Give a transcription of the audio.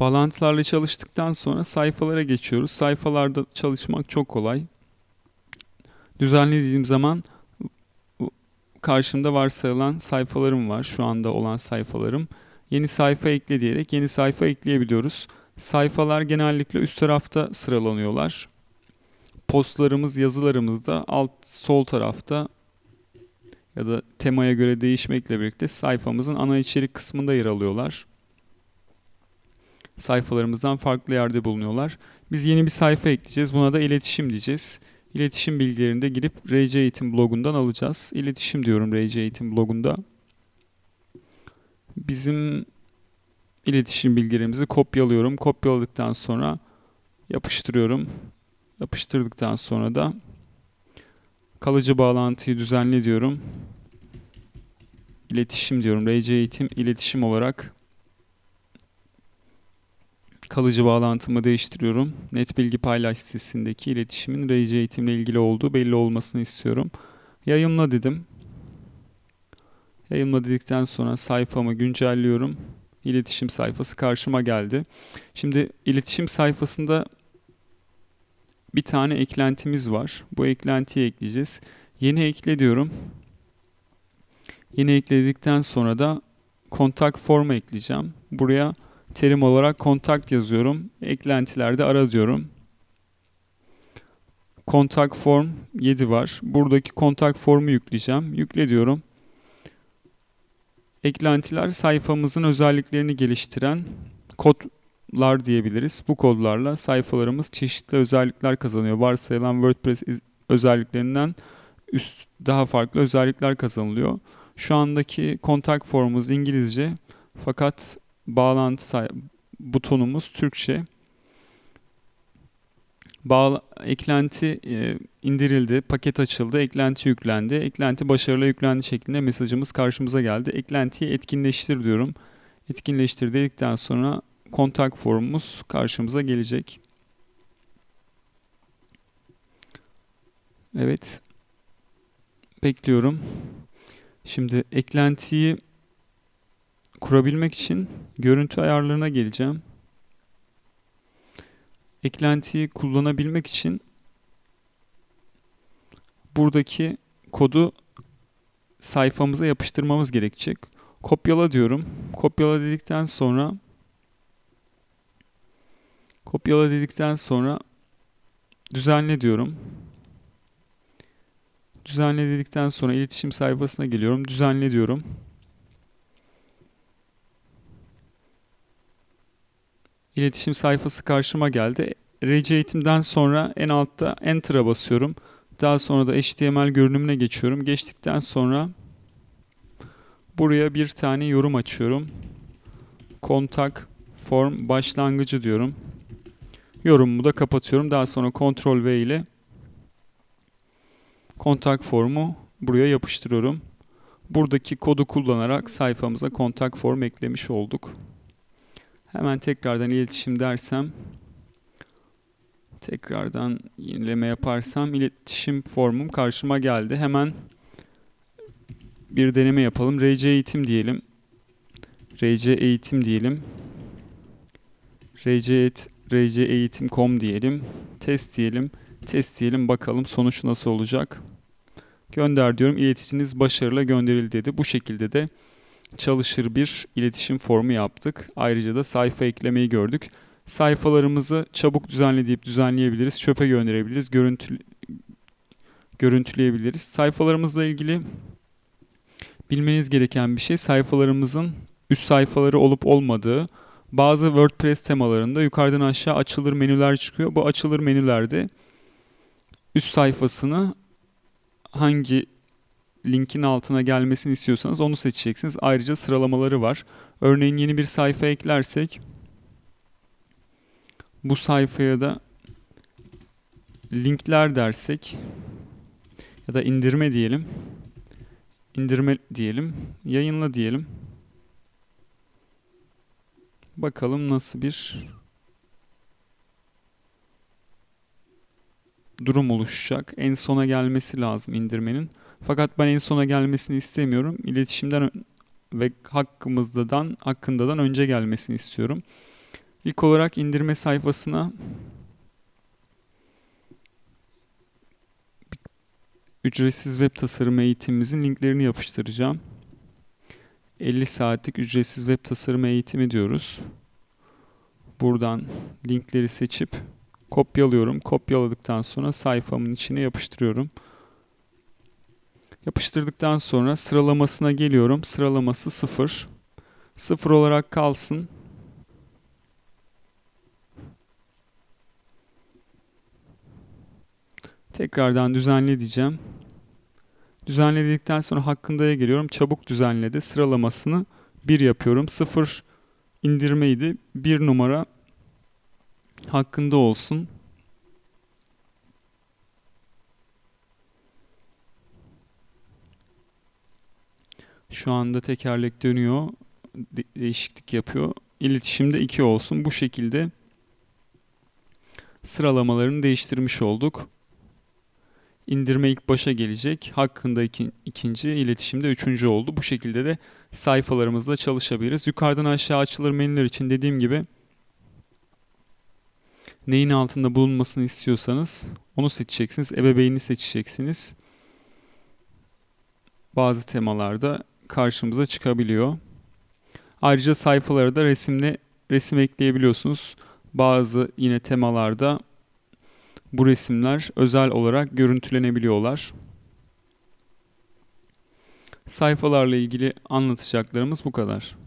Bağlantılarla çalıştıktan sonra sayfalara geçiyoruz. Sayfalarda çalışmak çok kolay. Düzenlediğim zaman karşımda varsayılan sayfalarım var. Şu anda olan sayfalarım. Yeni sayfa ekle diyerek yeni sayfa ekleyebiliyoruz. Sayfalar genellikle üst tarafta sıralanıyorlar. Postlarımız, yazılarımız da alt sol tarafta ya da temaya göre değişmekle birlikte sayfamızın ana içerik kısmında yer alıyorlar. Sayfalarımızdan farklı yerde bulunuyorlar. Biz yeni bir sayfa ekleyeceğiz. Buna da iletişim diyeceğiz. İletişim bilgilerini de girip RC Eğitim blogundan alacağız. İletişim diyorum RC Eğitim blogunda. Bizim iletişim bilgilerimizi kopyalıyorum. Kopyaladıktan sonra yapıştırıyorum. Yapıştırdıktan sonra da kalıcı bağlantıyı düzenle diyorum. İletişim diyorum. RC Eğitim iletişim olarak kalıcı bağlantımı değiştiriyorum. Net bilgi paylaş sitesindeki iletişimin RC eğitimle ilgili olduğu belli olmasını istiyorum. Yayınla dedim. Yayınla dedikten sonra sayfamı güncelliyorum. İletişim sayfası karşıma geldi. Şimdi iletişim sayfasında bir tane eklentimiz var. Bu eklentiyi ekleyeceğiz. Yeni ekle diyorum. Yeni ekledikten sonra da kontak formu ekleyeceğim. Buraya terim olarak kontakt yazıyorum. Eklentilerde ara diyorum. Kontak form 7 var. Buradaki kontak formu yükleyeceğim. Yükle diyorum. Eklentiler sayfamızın özelliklerini geliştiren kodlar diyebiliriz. Bu kodlarla sayfalarımız çeşitli özellikler kazanıyor. Varsayılan WordPress özelliklerinden üst daha farklı özellikler kazanılıyor. Şu andaki kontak formumuz İngilizce fakat bağlantı butonumuz Türkçe. Bağla eklenti e, indirildi, paket açıldı, eklenti yüklendi. Eklenti başarılı yüklendi şeklinde mesajımız karşımıza geldi. Eklentiyi etkinleştir diyorum. Etkinleştir dedikten sonra kontak formumuz karşımıza gelecek. Evet. Bekliyorum. Şimdi eklentiyi kurabilmek için görüntü ayarlarına geleceğim. Eklentiyi kullanabilmek için buradaki kodu sayfamıza yapıştırmamız gerekecek. Kopyala diyorum. Kopyala dedikten sonra kopyala dedikten sonra düzenle diyorum. Düzenle dedikten sonra iletişim sayfasına geliyorum. Düzenle diyorum. İletişim sayfası karşıma geldi. RC eğitimden sonra en altta Enter'a basıyorum. Daha sonra da HTML görünümüne geçiyorum. Geçtikten sonra buraya bir tane yorum açıyorum. Kontak form başlangıcı diyorum. Yorumumu da kapatıyorum. Daha sonra Ctrl V ile kontak formu buraya yapıştırıyorum. Buradaki kodu kullanarak sayfamıza kontak form eklemiş olduk. Hemen tekrardan iletişim dersem tekrardan yenileme yaparsam iletişim formum karşıma geldi. Hemen bir deneme yapalım. RC eğitim diyelim. RC eğitim diyelim. RC, et, RC eğitim.com diyelim. Test diyelim. Test diyelim bakalım sonuç nasıl olacak. Gönder diyorum. İleticiniz başarıyla gönderildi dedi. Bu şekilde de çalışır bir iletişim formu yaptık. Ayrıca da sayfa eklemeyi gördük. Sayfalarımızı çabuk düzenleyip düzenleyebiliriz. Çöpe gönderebiliriz. Görüntü, görüntüleyebiliriz. Sayfalarımızla ilgili bilmeniz gereken bir şey sayfalarımızın üst sayfaları olup olmadığı. Bazı WordPress temalarında yukarıdan aşağı açılır menüler çıkıyor. Bu açılır menülerde üst sayfasını hangi linkin altına gelmesini istiyorsanız onu seçeceksiniz. Ayrıca sıralamaları var. Örneğin yeni bir sayfa eklersek bu sayfaya da linkler dersek ya da indirme diyelim. indirme diyelim. Yayınla diyelim. Bakalım nasıl bir durum oluşacak. En sona gelmesi lazım indirmenin. Fakat ben en sona gelmesini istemiyorum. İletişimden ve hakkımızdan hakkındadan önce gelmesini istiyorum. İlk olarak indirme sayfasına ücretsiz web tasarım eğitimimizin linklerini yapıştıracağım. 50 saatlik ücretsiz web tasarım eğitimi diyoruz. Buradan linkleri seçip kopyalıyorum. Kopyaladıktan sonra sayfamın içine yapıştırıyorum. Yapıştırdıktan sonra sıralamasına geliyorum. Sıralaması 0. 0 olarak kalsın. Tekrardan düzenle diyeceğim. Düzenledikten sonra hakkındaya geliyorum. Çabuk düzenledi. Sıralamasını 1 yapıyorum. 0 indirmeydi. 1 numara hakkında olsun. Şu anda tekerlek dönüyor. De- değişiklik yapıyor. İletişimde 2 olsun. Bu şekilde sıralamalarını değiştirmiş olduk. İndirme ilk başa gelecek. Hakkında iki, ikinci, iletişimde üçüncü oldu. Bu şekilde de sayfalarımızda çalışabiliriz. Yukarıdan aşağı açılır menüler için dediğim gibi neyin altında bulunmasını istiyorsanız onu seçeceksiniz. Ebeveyni seçeceksiniz. Bazı temalarda karşımıza çıkabiliyor. Ayrıca sayfalara da resimle resim ekleyebiliyorsunuz. Bazı yine temalarda bu resimler özel olarak görüntülenebiliyorlar. Sayfalarla ilgili anlatacaklarımız bu kadar.